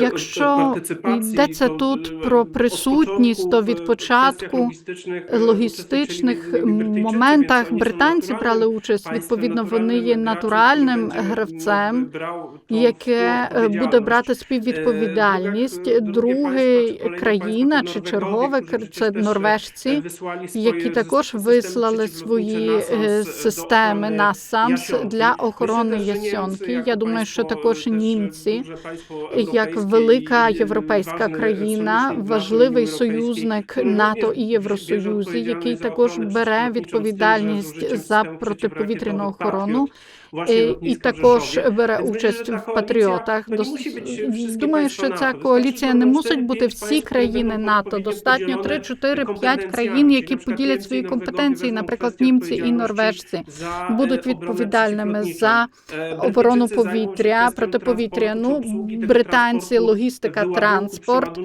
Якщо йдеться тут е, про присутність, то від початку e, логістичних моментах британці брали участь. Відповідно, вони є натуральним гравцем, яке е, буде брати співвідповідальність. Е, Другий країна чи чергове це норвежці, e, які також вислали свої е, системи NASAMS Jasionki. для охорони Ясьонки. Я думаю, що також e, німці, як велика e, європейська країна, важливий союзник НАТО і bierze Євросоюзі, який також бере відповідальність за протиповітряну охорону. Е, І також бере участь в патріотах. wszystkie Думаю, що ця коаліція не мусить 4-5 бути всі країни НАТО. Достатньо podzielone 3, 4, 5 kompetencjami. країн, які поділять свої компетенції. Наприклад, німці і норвежці e, будуть відповідальними за E, оборону повітря, протиповітряну. Британці логістика, транспорт.